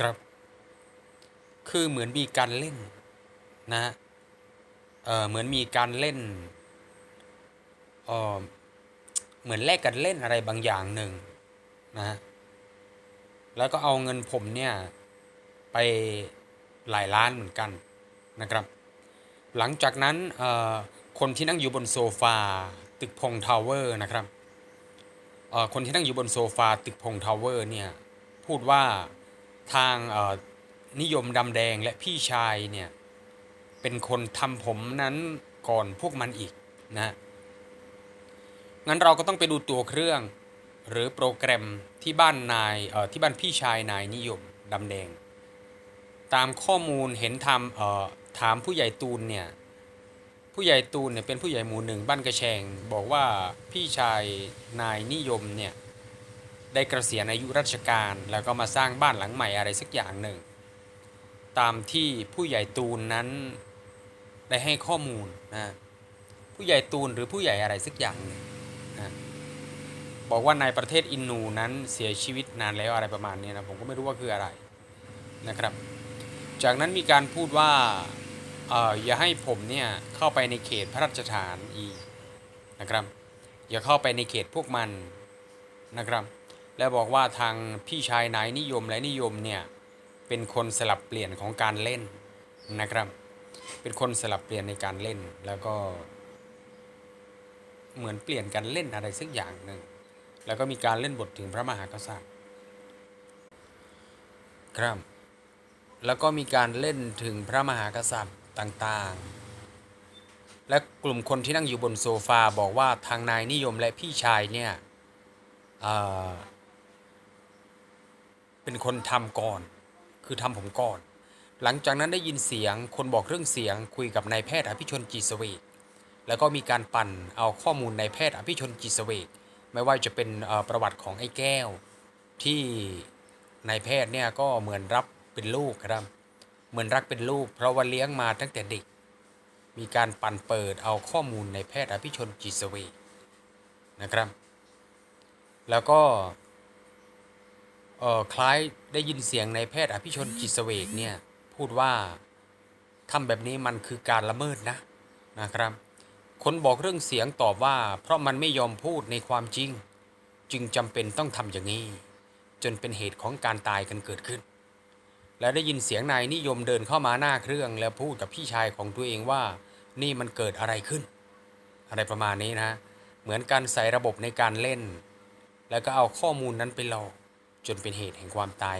ครับ คือเหมือนมีการเล่นนะฮะเออเหมือนมีการเล่นเออเหมือนแลกกันเล่นอะไรบางอย่างหนึ่งนะฮะแล้วก็เอาเงินผมเนี่ยไปหลายล้านเหมือนกันนะครับ หลังจากนั้นเอ่อคนที่นั่งอยู่บนโซฟาตึกพงทาวเวอร์นะครับเอ่อคนที่นั่งอยู่บนโซฟาตึกพงทาวเวอร์เนี่ยพูดว่า ทางนิยมดำแดงและพี่ชายเนี่ยเป็นคนทำผมนั้นก่อนพวกมันอีกนะงั้นเราก็ต้องไปดูตัวเครื่องหรือโปรแกรมที่บ้านนายที่บ้านพี่ชายนายนิยมดำแดง ตามข้อมูลเห็นทำถามผู้ใหญ่ตูนเนี่ยผู้ใหญ่ตูนเนี่ยเป็นผู้ใหญ่หมู่หนึ่งบ้านกระแชง บอกว่าพี่ชายนายนิยมเนี่ย ได้เกษียณอายุราชการ แล้วก็มาสร้างบ้านหลังใหม่อะไรสักอย่างหนึ่ง ตามที่ผู้ใหญ่ตูนนั้นได้ให้ข้อมูลนะผู้ใหญ่ตูนหรือผู้ใหญ่อะไรสักอย่างหนึ่งนะบอกว่าในประเทศอินนูนั้นเสียชีวิตนานแล้วอะไรประมาณนี้นะผมก็ไม่รู้ว่าคืออะไรนะครับ จากนั้นมีการพูดว่าเอออย่าให้ผมเนี่ยเข้าไปในเขตพระราชฐานอีกนะครับ อย่าเข้าไปในเขตพวกมันนะครับ และบอกว่าทางพี่ชายนายนิยมและนิยมเนี่ยเป็นคนสลับเปลี่ยนของการเล่นนะครับ เป็นคนสลับเปลี่ยนในการเล่นแล้วก็เหมือนเปลี่ยนกันเล่นอะไรสักอย่างหนึ่งแล้วก็มีการเล่นบทถึงพระมหากษัตริย์ ครับ แล้วก็มีการเล่นถึงพระมหากษัตริย์ต่างๆ และกลุ่มคนที่นั่งอยู่บนโซฟาบอกว่าทางนายนิยมและพี่ชายเนี่ย เป็นคนทำก่อน คือทำผมก่อน หลังจากนั้นได้ยินเสียงคนบอกเรื่องเสียงคุยกับนายแพทย์อภิชนจีสเวกแล้วก็มีการปั่นเอาข้อมูลนายแพทย์อภิชนจีสเวกไม่ว่าจะเป็นเอ่อประวัติของไอ้แก้ว ที่นายแพทย์เนี่ยก็เหมือนรับเป็นลูกครับ เหมือนรักเป็นลูก เพราะว่าเลี้ยงมาตั้งแต่เด็ก มีการปั่นเปิดเอาข้อมูลในแพทย์อภิชนจิตเสเวกนะครับ แล้วก็ เอ่อคล้ายได้ยินเสียงในแพทย์อภิชนจิตเสเวกเนี่ยพูดว่าทำแบบนี้มันคือการละเมิดนะนะครับ คนบอกเรื่องเสียงตอบว่า เพราะมันไม่ยอมพูดในความจริง จึงจำเป็นต้องทำอย่างนี้ จนเป็นเหตุของการตายกันเกิดขึ้น และได้ยินเสียงนายนิยมเดินเข้ามาหน้าเครื่องแล้วพูดกับพี่ชายของตัวเองว่านี่มันเกิดอะไรขึ้น อะไรประมาณนี้นะ เหมือนการใส่ระบบในการเล่น แล้วก็เอาข้อมูลนั้นไปหลอก จนเป็นเหตุแห่งความตาย